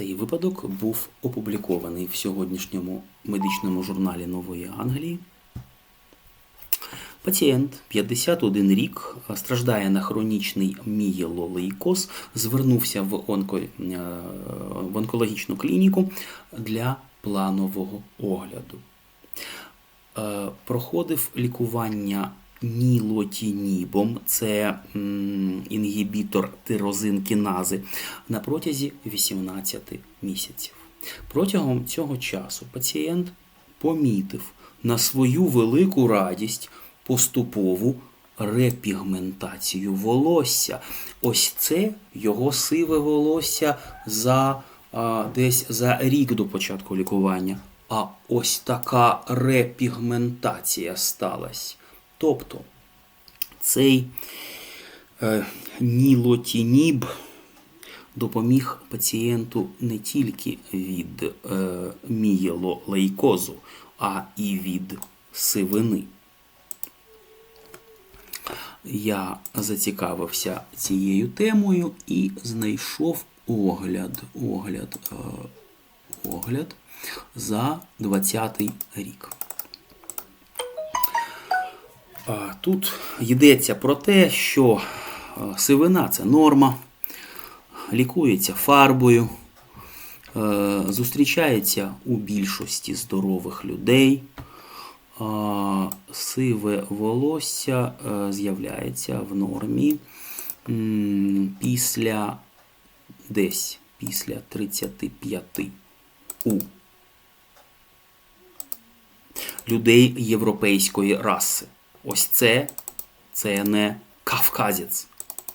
Цей випадок був опублікований в сьогоднішньому медичному журналі Нової Англії. Пацієнт 51 рік страждає на хронічний мієлолейкоз, звернувся в, онко, е, в онкологічну клініку для планового огляду. Е, Проходив лікування нілотінібом, це інгібітор тирозинкінази, на протязі 18 місяців. Протягом цього часу пацієнт помітив на свою велику радість поступову репігментацію волосся. Ось це його сиве волосся за а, десь за рік до початку лікування. А ось така репігментація сталася. Тобто цей е, нілотініб допоміг пацієнту не тільки від е, мієлолейкозу, а і від сивини. Я зацікавився цією темою і знайшов огляд, огляд, е, огляд за 20-й рік. Тут йдеться про те, що е, сивина це норма, лікується фарбою, е, зустрічається у більшості здорових людей. Сиве волосся е, з'являється в нормі після десь після 35 у людей європейської раси. Ось це, це не кавказець,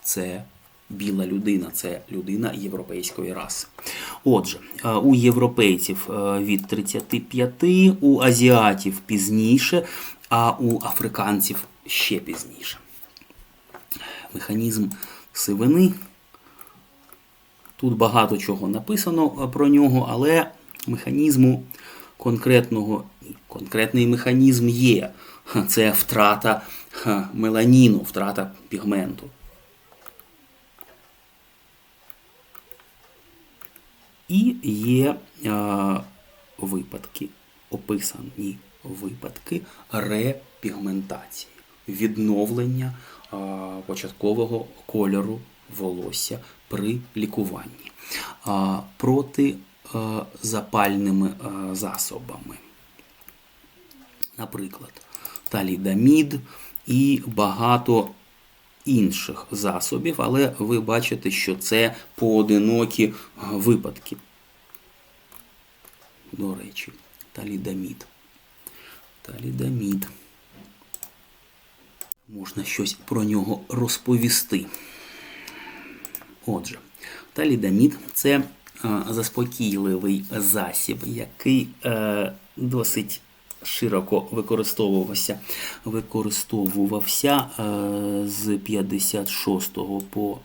це біла людина, це людина європейської раси. Отже, е, у європейців е, від 35, у азіатів пізніше, а у африканців ще пізніше. Механізм сивини. Тут багато чого написано е, про нього, але механізму конкретного, конкретний механізм є. Це втрата меланіну, втрата пігменту. І є е, випадки, описані випадки репігментації, відновлення е, початкового кольору волосся при лікуванні е, проти запальними е, засобами. Наприклад, талідамід і багато інших засобів, але ви бачите, що це поодинокі випадки. До речі, талідамід. Талідамід. Можна щось про нього розповісти. Отже, талідамід це е, заспокійливий засіб, який е, досить широко використовувався, використовувався е, з 56 по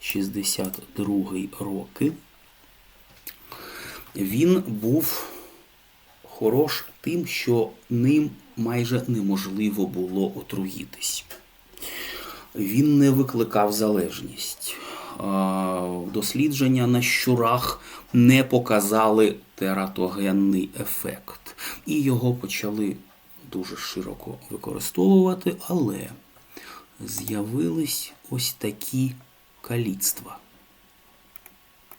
62 роки. Він був хорош тим, що ним майже неможливо було отруїтись. Він не викликав залежність. Дослідження на щурах не показали тератогенний ефект. І його почали дуже широко використовувати, але з'явились ось такі каліцтва.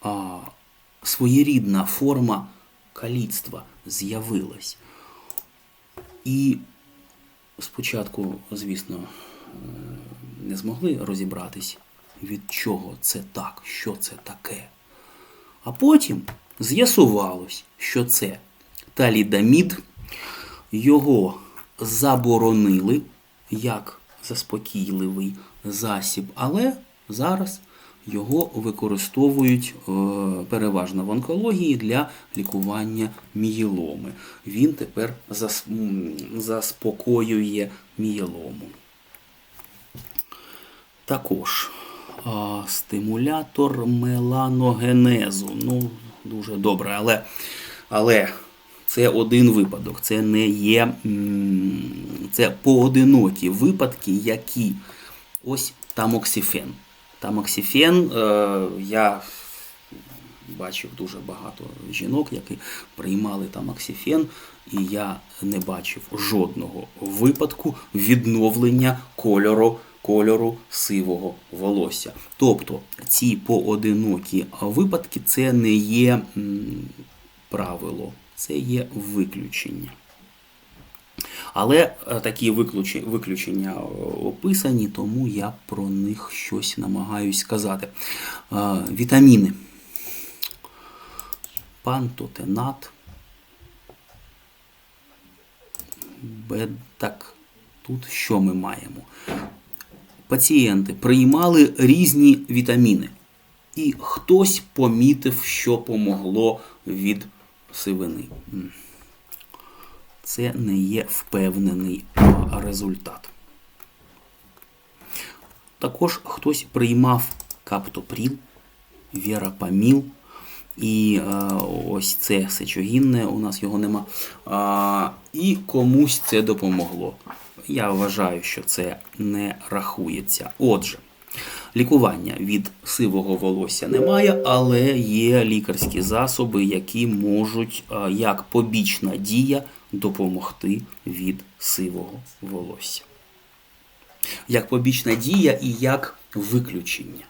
А своєрідна форма каліцтва з'явилась. І спочатку, звісно, не змогли розібратись, від чого це так, що це таке. А потім з'ясувалось, що це талідамід, його заборонили як заспокійливий засіб, але зараз його використовують е, переважно в онкології для лікування мієломи. Він тепер зас- заспокоює мієлому. Також а, стимулятор меланогенезу. Ну, дуже добре, але, але це один випадок. Це не є це поодинокі випадки, які ось тамоксифен. Тамоксифен, е, я бачив дуже багато жінок, які приймали там оксифен, і я не бачив жодного випадку відновлення кольору, кольору сивого волосся. Тобто ці поодинокі випадки це не є правило, це є виключення. Але е, такі виключення, е, описані, тому я про них щось намагаюсь сказати. Е, Вітаміни. Пантотенат. Б- Так, тут що ми маємо? Пацієнти приймали різні вітаміни, і хтось помітив, що помогло від сивини. Це не є впевнений результат. Також хтось приймав каптопріл, вірапаміл, і е, ось це сечогінне, у нас його нема. А, і комусь це допомогло. Я вважаю, що це не рахується. Отже, лікування від сивого волосся немає, але є лікарські засоби, які можуть е, як побічна дія допомогти від сивого волосся. Як побічна дія і як виключення.